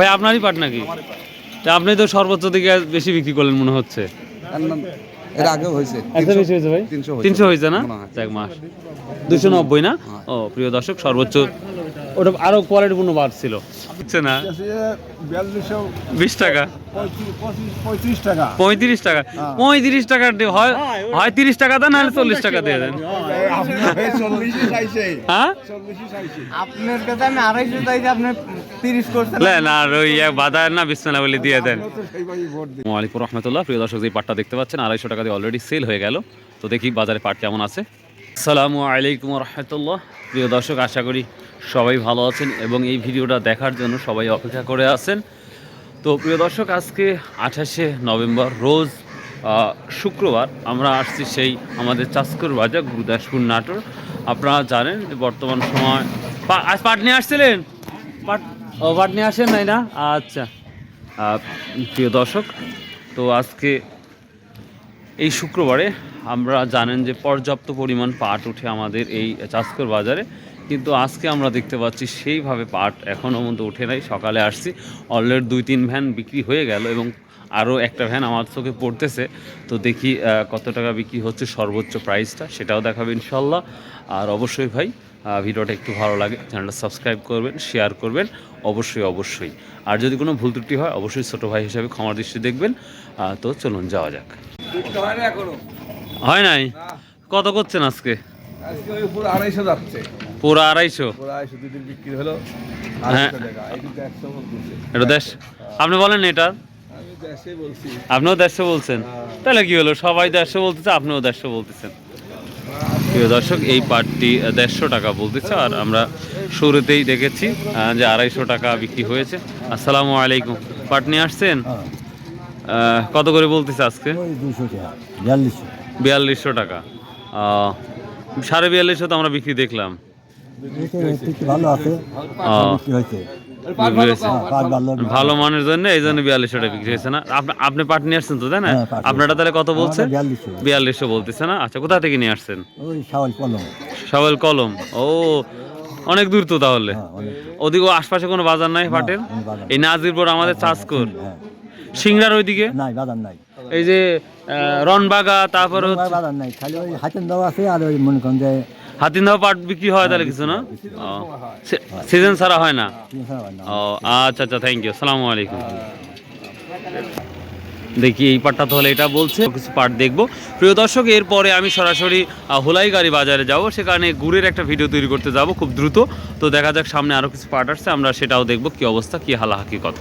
ভাই আপনারই পাট নাকি? তা আপনি তো সর্বোচ্চ দিকে বেশি বিক্রি করলেন মনে হচ্ছে। এর আগেও হয়েছে। বেশি হয়েছে ভাই? তিনশো হয়েছে। না? এক মাস। দুশো নব্বই না? ও প্রিয় দর্শক সর্বোচ্চ ওটা আরও কোয়ালিটিপূর্ণ বার ছিল। হচ্ছে না? বিশ টাকা? পঁয়ত্রিশ টাকা। পঁয়ত্রিশ টাকা। পঁয়ত্রিশ টাকা দিয়ে হয় হয় তিরিশ টাকা দেন নাহলে চল্লিশ টাকা দিয়ে দেন। হ্যাঁ? আপনার কাছে আমি আড়াইশো চাইছি আপনি তিরিশ করছেন। লেন আর ওই না বলে দিয়ে দেন। তো সেইভাবেই ভোট দিই ওয়ালাইকুম রহমতুল্লাহ প্রিয় দর্শক যে পাটটা দেখতে পাচ্ছেন আড়াইশো টাকা দিয়ে অলরেডি সেল হয়ে গেল। তো দেখি বাজারে পাট কেমন আছে। আসসালামু আলাইকুম রহমতুল্লাহ প্রিয় দর্শক আশা করি সবাই ভালো আছেন এবং এই ভিডিওটা দেখার জন্য সবাই অপেক্ষা করে আছেন। তো প্রিয় দর্শক আজকে আঠাশে নভেম্বর রোজ শুক্রবার আমরা আসছি সেই আমাদের চাষকর বাজার গুরুদাসপুর নাটোর। আপনারা জানেন যে বর্তমান সময় পা- আজ পাট নিয়ে আসছিলেন? পাট ও পাট নিয়ে আসেন নাই না? আচ্ছা। প্রিয় দর্শক তো আজকে এই শুক্রবারে আমরা জানেন যে পর্যাপ্ত পরিমাণ পাট উঠে আমাদের এই চাষকর বাজারে, কিন্তু আজকে আমরা দেখতে পাচ্ছি সেইভাবে পাট এখনও পর্যন্ত উঠে নাই। সকালে আসছি, অলরেডি দুই তিন ভ্যান বিক্রি হয়ে গেল এবং আরও একটা ভ্যান আমার চোখে পড়তেছে। তো দেখি কত টাকা বিক্রি হচ্ছে, সর্বোচ্চ প্রাইসটা সেটাও দেখাবে ইনশাল্লাহ। আর অবশ্যই ভাই ভিডিওটা একটু ভালো লাগে, চ্যানেলটা সাবস্ক্রাইব করবেন, শেয়ার করবেন, অবশ্যই অবশ্যই। আর যদি কোনো ভুল ত্রুটি হয়, অবশ্যই ছোটো ভাই হিসাবে ক্ষমার দৃষ্টি দেখবেন। তো চলুন, যাওয়া যাক। হয় হয় নাই? কত করছেন আজকে? পুরো আড়াইশো। হ্যাঁ। এটা দেশ? আপনি বলেন এটা? আপনিও দেড়শো বলছেন। তাহলে কি হলো? সবাই দেড়শো বলতেছে আপনিও দেড়শো বলতেছেন। প্রিয় দর্শক এই পাটটি দেড়শো টাকা বলতেছে আর আমরা শুরুতেই দেখেছি যে আড়াইশো টাকা বিক্রি হয়েছে। আসসালামু আলাইকুম। পাট নিয়ে আসছেন? আহ, কত করে বলতেছে আজকে? বিয়াল্লিশশো। টাকা। সাড়ে বিয়াল্লিশশো তো আমরা বিক্রি দেখলাম। ভালো মানের জন্য এই জন্য বিয়াল্লিশশো টাকা বিক্রি হয়েছে না? আপনি আপনি পাট নিয়ে আসছেন তো তাই না? হ্যাঁ, আপনারা তাহলে কত বলছেন? বিয়াল্লিশশো। বলতেছে না? আচ্ছা কোথা থেকে নিয়ে আসছেন? সাওয়াল কলম। ও অনেক দূর তো তাহলে। হ্যাঁ ওদিকে আশপাশে কোনো বাজার নাই পাটের? এই নাজিরপুর আমাদের হ্যাঁ। সিংড়ার ওইদিকে? নাই বাজার নাই। এই যে রনবাগা তারপর বাজার নাই খালি ওই হাতের দেওয়া আছে আর ওই মনে করেন যে হাতিন্দাও পাট বিক্রি হয় তাহলে কিছু না? সিজন ছাড়া হয় না। ও আচ্ছা আচ্ছা থ্যাংক ইউ সালামু আলাইকুম। দেখি এই পাটটা তাহলে এটা বলছে কিছু পাট দেখব। প্রিয় দর্শক এরপরে আমি সরাসরি হোলাইগাড়ি বাজারে যাব সেখানে গুড়ের একটা ভিডিও তৈরি করতে যাব খুব দ্রুত। তো দেখা যাক সামনে আরও কিছু পাট আসছে আমরা সেটাও দেখব কি অবস্থা কি হালা হাকিকত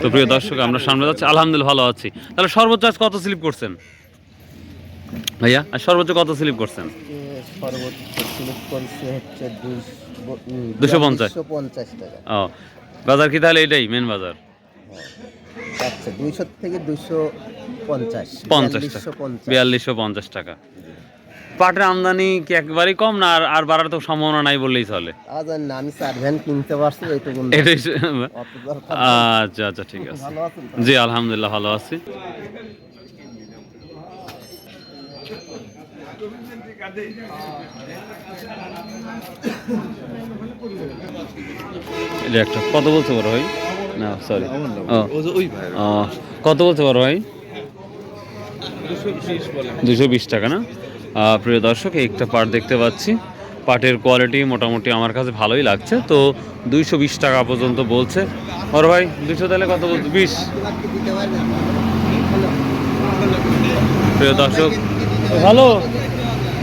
তো প্রিয় দর্শক আমরা সামনে যাচ্ছি। আলহামদুলিল্লাহ ভালো আছি। তাহলে সর্বোচ্চ আজ কত স্লিপ করছেন? ভাইয়া আর সর্বোচ্চ কত স্লিপ করছেন? দুশো পঞ্চাশ। টাকা ও বাজার কি তাহলে এটাই মেন বাজার? আচ্ছা দুইশো থেকে দুশো পঞ্চাশ পঞ্চাশ। বিয়াল্লিশশো পঞ্চাশ টাকা। পাটের আমদানি কি একবারই কম না? আর আর বাড়ার তো সম্ভাবনা নাই বললেই চলে। আজ না আমি চার ভ্যান কিনতে পারছি এইটুকু এটাই আচ্ছা আচ্ছা ঠিক আছে? জি আলহামদুলিল্লাহ ভালো আছি। এটা একটা কত বলতে পারো ভাই? না সরি কত বলতে পারো ভাই? দুশো বিশ টাকা না? প্রিয় দর্শক একটা পাট দেখতে পাচ্ছি। পাটের কোয়ালিটি মোটামুটি আমার কাছে ভালোই লাগছে। তো দুইশো বিশ টাকা পর্যন্ত বলছে। ওর ভাই দুইশো তাহলে কত বলছে বিশ। প্রিয় দর্শক ভালো।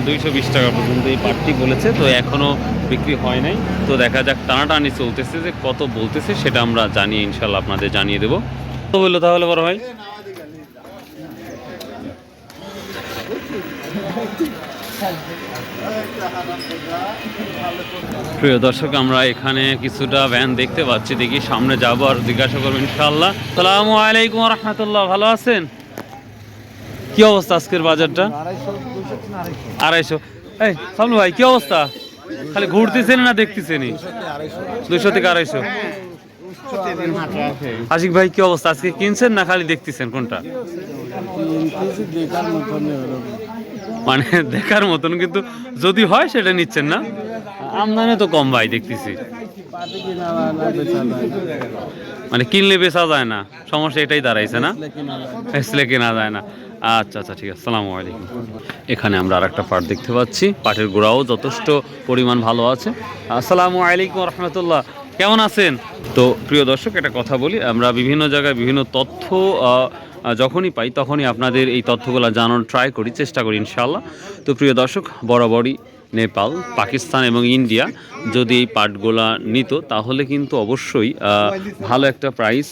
দুইশো বিশ টাকা পর্যন্ত এই পাটটি বলেছে। তো এখনও বিক্রি হয় নাই। তো দেখা যাক টানাটানি চলতেছে যে কত বলতেছে সেটা আমরা জানিয়ে ইনশাল্লাহ আপনাদের জানিয়ে দেবো। তো বলল তাহলে বড় ভাই? প্রিয় দর্শক, আমরা এখানে কিছুটা ভ্যান দেখতে পাচ্ছি। দেখি সামনে যাব আর জিজ্ঞাসা করব ইনশাল্লাহ সালাম আলাইকুম রহমতুল্লাহ ভালো আছেন? কি অবস্থা আজকের বাজারটা? আড়াইশো। এই, সামনে ভাই, কি অবস্থা? খালি ঘুরতেছেন না দেখতেছেন দুশো থেকে আড়াইশো। আশিক ভাই, কি অবস্থা? আজকে কিনছেন না খালি দেখতেছেন কোনটা? মানে দেখার মতন, কিন্তু যদি হয় সেটা নিচ্ছেন না। আমদানি তো কম ভাই, দেখতেছি। মানে কিনলে বেচা যায় না, সমস্যা এটাই দাঁড়াইছে না। বেচলে কেনা যায় না। আচ্ছা আচ্ছা ঠিক আছে সালামু আলাইকুম। এখানে আমরা আর একটা পাট দেখতে পাচ্ছি। পাটের গোড়াও যথেষ্ট পরিমাণ ভালো আছে। আসসালামু আলাইকুম রহমতুল্লাহ, কেমন আছেন? তো প্রিয় দর্শক, একটা কথা বলি, আমরা বিভিন্ন জায়গায় বিভিন্ন তথ্য যখনই পাই তখনই আপনাদের এই তথ্যগুলো জানানোর ট্রাই করি চেষ্টা করি ইনশাল্লাহ তো প্রিয় দর্শক বরাবরই নেপাল পাকিস্তান এবং ইন্ডিয়া যদি এই পাটগুলা নিত তাহলে কিন্তু অবশ্যই ভালো একটা প্রাইস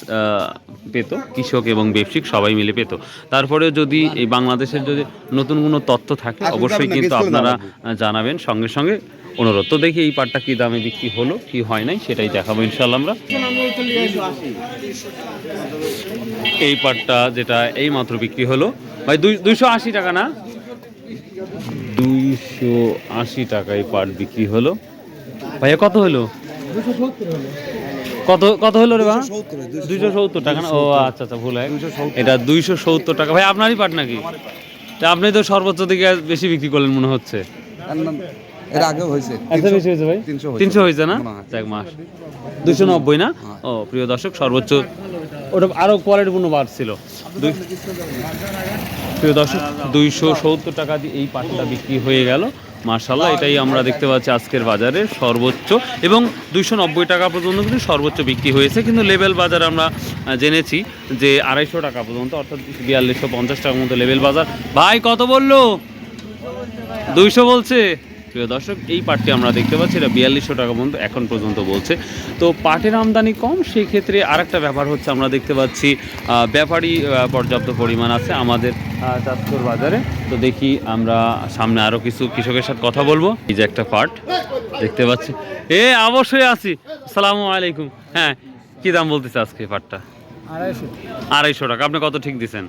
পেত কৃষক এবং ব্যবসায়িক সবাই মিলে পেত। তারপরেও যদি এই বাংলাদেশের যদি নতুন কোনো তথ্য থাকে অবশ্যই কিন্তু আপনারা জানাবেন। সঙ্গে সঙ্গে অনুরোধ। তো দেখি এই পাটটা কি দামে বিক্রি হলো, কি হয় নাই, সেটাই দেখাবো ইনশাল্লাহ আমরা। এই পাটটা যেটা এই মাত্র বিক্রি হলো। ভাই, দুই দুইশো আশি টাকা না? দুইশো আশি টাকায় পাট বিক্রি হলো। ভাইয়া, কত হলো? কত কত হলো রে বা দুইশো সত্তর টাকা না? ও আচ্ছা আচ্ছা ভুল হয়। এটা দুইশো সত্তর টাকা। ভাই, আপনারই পাট নাকি? আপনি তো সর্বোচ্চ দিকে বেশি বিক্রি করলেন মনে হচ্ছে। এর নাম- আগেও হয়েছে। একটা বেশি হয়েছে ভাই? তিনশো হয়েছে। না? এক মাস। দুশো নব্বই না? ও প্রিয় দর্শক সর্বোচ্চ ওটা আরও কোয়ালিটিপূর্ণ বার ছিল। প্রিয় দর্শক দুইশো সত্তর টাকা দিয়ে এই পাটটা বিক্রি হয়ে গেল। মার্শাল্লাহ এটাই আমরা দেখতে পাচ্ছি আজকের বাজারে সর্বোচ্চ। এবং দুইশো নব্বই টাকা পর্যন্ত কিন্তু সর্বোচ্চ বিক্রি হয়েছে। কিন্তু লেভেল বাজার আমরা জেনেছি যে আড়াইশো টাকা পর্যন্ত অর্থাৎ বিয়াল্লিশশো পঞ্চাশ টাকার মতো লেভেল বাজার। ভাই কত বলল? দুইশো বলছে। প্রিয় দর্শক এই পাটটি আমরা দেখতে পাচ্ছি এটা বিয়াল্লিশশো টাকা পর্যন্ত এখন পর্যন্ত বলছে। তো পাটের আমদানি কম সেই ক্ষেত্রে আরেকটা ব্যাপার হচ্ছে আমরা দেখতে পাচ্ছি আহ, ব্যাপারী পর্যাপ্ত পরিমাণ আছে আমাদের চাঁদপুর বাজারে। তো দেখি আমরা সামনে আরও কিছু কৃষকের সাথে কথা বলব। এই যে একটা পাট দেখতে পাচ্ছি। এ অবশ্যই আছি। আসসালামু আলাইকুম। হ্যাঁ কি দাম বলতেছে আজকে পাটটা? আড়াইশো। টাকা। আপনি কত ঠিক দিচ্ছেন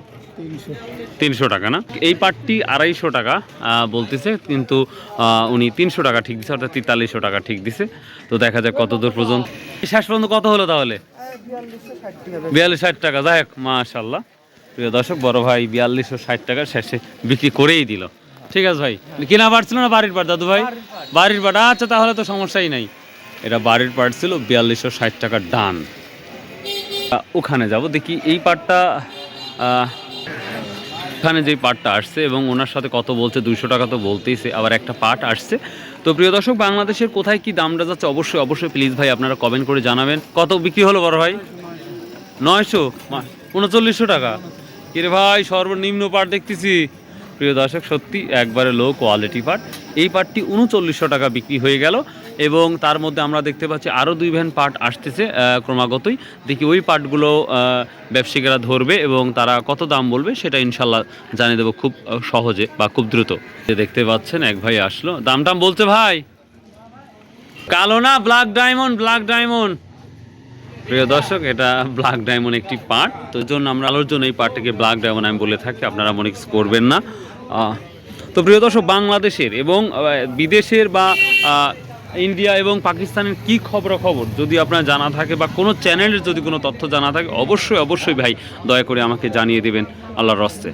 তিনশো। টাকা না? এই পাটটি আড়াইশো টাকা বলতেছে কিন্তু উনি তিনশো টাকা ঠিক দিছে অর্থাৎ তেতাল্লিশশো টাকা ঠিক দিছে। তো দেখা যাক কত দূর পর্যন্ত। শেষ পর্যন্ত কত হলো তাহলে? বিয়াল্লিশ ষাট টাকা। যাই হোক মাশাল্লাহ প্রিয় দর্শক বড় ভাই বিয়াল্লিশশো ষাট টাকা শেষে বিক্রি করেই দিল। ঠিক আছে ভাই কিনা পাট ছিল না বাড়ির পাট দাদু ভাই? বাড়ির পাট। আচ্ছা তাহলে তো সমস্যাই নাই। এটা বাড়ির পাট ছিল বিয়াল্লিশশো ষাট টাকার ডান ওখানে যাব। দেখি এই পাটটা আহ, এখানে যে পাটটা আসছে এবং ওনার সাথে কত বলছে দুইশো টাকা তো বলতেইছে আবার একটা পাট আসছে। তো প্রিয় দর্শক বাংলাদেশের কোথায় কি দামটা যাচ্ছে অবশ্যই অবশ্যই প্লিজ ভাই আপনারা কমেন্ট করে জানাবেন। কত বিক্রি হলো বড় ভাই? নয়শো? উনচল্লিশশো টাকা। কিরে ভাই সর্বনিম্ন পাট দেখতেছি। প্রিয় দর্শক সত্যি একবারে লো কোয়ালিটি পাট। এই পাটটি উনচল্লিশশো টাকা বিক্রি হয়ে গেল। এবং তার মধ্যে আমরা দেখতে পাচ্ছি আরও দুই ভ্যান পাট আসতেছে ক্রমাগতই। দেখি ওই পাটগুলো আহ, ব্যবসায়িকরা ধরবে এবং তারা কত দাম বলবে সেটা ইনশাল্লাহ জানিয়ে দেবো খুব সহজে বা খুব দ্রুত। যে দেখতে পাচ্ছেন এক ভাই আসলো। দাম টাম বলছে ভাই? কালো না ব্ল্যাক ডায়মন্ড ব্ল্যাক ডায়মন্ড প্রিয় দর্শক এটা ব্ল্যাক ডায়মন্ড একটি পার্ট। তো জন্য আমরা আলোর জন্য এই পার্টটিকে ব্ল্যাক ডায়মন্ড আমি বলে থাকি আপনারা মনে করবেন না। তো প্রিয় দর্শক বাংলাদেশের এবং বিদেশের বা ইন্ডিয়া এবং পাকিস্তানের কি খবরাখবর? যদি আপনার জানা থাকে বা কোনো চ্যানেলের যদি কোনো তথ্য জানা থাকে অবশ্যই অবশ্যই ভাই দয়া করে আমাকে জানিয়ে দেবেন আল্লাহর রস্তে।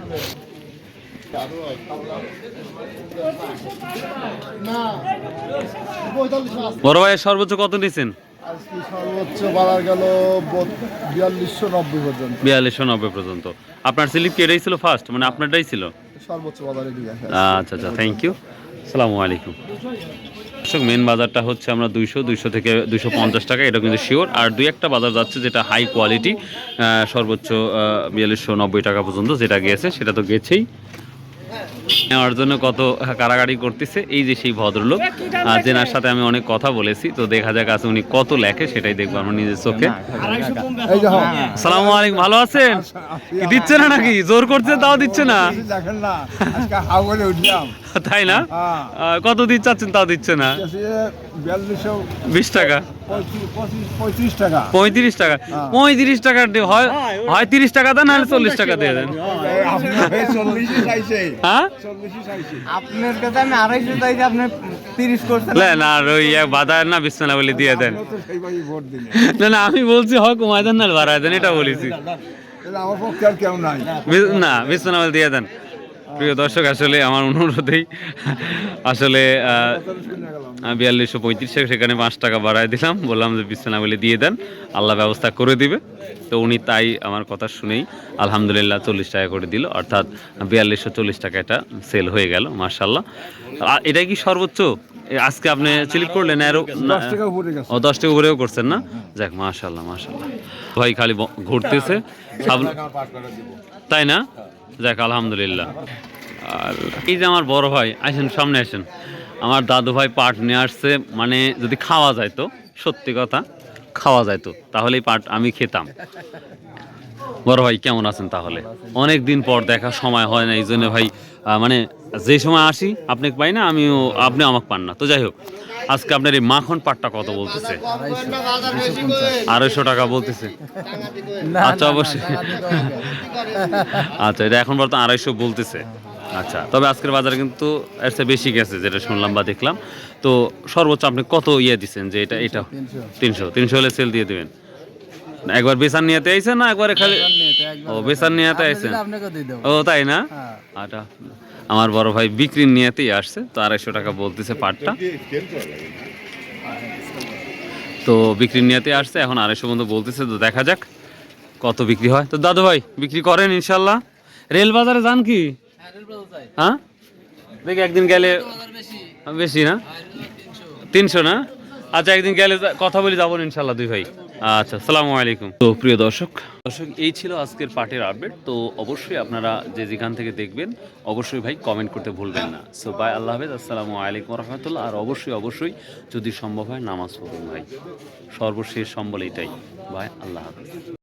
বড় ভাইয়ের সর্বোচ্চ কত নিয়েছেন আজকে সর্বোচ্চ বাড়া গেল বিয়াল্লিশশো নব্বই পর্যন্ত। বিয়াল্লিশশো নব্বই পর্যন্ত। আপনার স্লিপ কি এটাই ছিল ফার্স্ট মানে আপনারটাই ছিল? সর্বোচ্চ বাজারে আচ্ছা আচ্ছা থ্যাংক ইউ সালামু আলাইকুম। দর্শক মেন বাজারটা হচ্ছে আমরা দুইশো দুইশো থেকে দুইশো পঞ্চাশ টাকা, এটা কিন্তু শিওর আর দুই একটা বাজার যাচ্ছে যেটা হাই কোয়ালিটি সর্বোচ্চ বিয়াল্লিশশো নব্বই টাকা পর্যন্ত যেটা গেছে সেটা তো গেছেই। নেওয়ার জন্য কত কারাগারি করতেছে এই যে সেই ভদ্রলোক। যেনার সাথে আমি অনেক কথা বলেছি তো দেখা যাক আছে উনি কত লেখে সেটাই দেখব আমার নিজের চোখে। হ্যাঁ। সালামু আলাইকুম ভালো আছেন? দিচ্ছে না নাকি? জোর করছে তাও দিচ্ছে না? তাই না? হ্যাঁ। কত দিতে চাচ্ছেন তাও দিচ্ছে না? বিশ টাকা। পঁয়ত্রিশ টাকা। পঁয়ত্রিশ টাকা। হ্যাঁ। পঁয়ত্রিশ টাকা দিয়ে হয় হয় তিরিশ টাকা দেন নাহলে চল্লিশ টাকা দিয়ে দেন। হ্যাঁ আপনার কাছে আমি আড়াইশো চাইছি আপনি তিরিশ করছেন। না না আর ওই এক না বিছনা বলে দিয়ে দেন। না না আমি বলছি হয় কমায় দেন না বাড়ায় দেন এটা বলেছি। আমার পক্ষে আর কেউ নাই। না বিছনা বলে দিয়ে দেন। প্রিয় দর্শক আসলে আমার অনুরোধেই আসলে বিয়াল্লিশশো পঁয়ত্রিশ সেখানে পাঁচ টাকা বাড়ায় দিলাম। বললাম যে বিছানা বলে দিয়ে দেন আল্লাহ ব্যবস্থা করে দিবে। তো উনি তাই আমার কথা শুনেই আলহামদুলিল্লাহ চল্লিশ টাকা করে দিল। অর্থাৎ বিয়াল্লিশশো চল্লিশ টাকা এটা সেল হয়ে গেল মার্শাল্লাহ এটা কি সর্বোচ্চ? আজকে আপনি স্লিপ করলেন আরও দশ টাকা ও দশ টাকা উপরেও করছেন না? যাক মাশাল্লাহ মাশাল্লাহ ভাই খালি ঘুরতেছে। তাই না? যাক, আলহামদুলিল্লাহ। আর এই যে আমার বড় ভাই, আসেন, সামনে আসেন। আমার দাদু ভাই পাট নিয়ে আসছে মানে যদি খাওয়া যায় তো, সত্যি কথা, খাওয়া যায় তো, তাহলেই পাট আমি খেতাম। বড় ভাই, কেমন আছেন তাহলে? অনেক দিন পর দেখা, সময় হয় না, এই জন্য ভাই মানে যে সময় আসি আপনাকে পাই না, আমিও, আপনি আমাকে পান না। তো যাই হোক আজকে আপনার এই মাখন পাটটা কত বলতেছে আড়াইশো টাকা বলতেছে আচ্ছা অবশ্যই আচ্ছা এটা এখন বর্তমানে আড়াইশো বলতেছে আচ্ছা তবে আজকের বাজারে কিন্তু এর চেয়ে বেশি গেছে যেটা শুনলাম বা দেখলাম তো সর্বোচ্চ আপনি কত ইয়ে দিচ্ছেন যে এটা এটা তিনশো তিনশো হলে সেল দিয়ে দেবেন একবার বেসার নিয়েতে আইছেন না একবারে খালি? ও বেসার নিয়েতে আইছেন? ও তাই না? আটা আমার বড় ভাই বিক্রি নিয়েতেই আসছে তো আড়াইশো টাকা বলতেছে পাটটা। তো বিক্রি নিয়েতে আসছে এখন আড়াইশো পর্যন্ত বলতেছে তো দেখা যাক কত বিক্রি হয়। তো দাদু ভাই বিক্রি করেন ইনশাল্লাহ। রেল বাজারে যান কি? হ্যাঁ দেখি একদিন গেলে বেশি। না? তিনশো না? আচ্ছা একদিন গেলে কথা বলি যাব ইনশাল্লাহ দুই ভাই। আচ্ছা সালামু আলাইকুম। তো প্রিয় দর্শক দর্শক এই ছিল আজকের পার্টের আপডেট। তো অবশ্যই আপনারা যে যেখান থেকে দেখবেন অবশ্যই ভাই কমেন্ট করতে ভুলবেন না। সো বাই আল্লাহ হাফেজ আসসালামু আলাইকুম রহমতুল্লাহ আর অবশ্যই অবশ্যই যদি সম্ভব হয় নামাজ পড়ুন ভাই। সর্বশেষ সম্বল এটাই। ভাই আল্লাহ হাফেজ।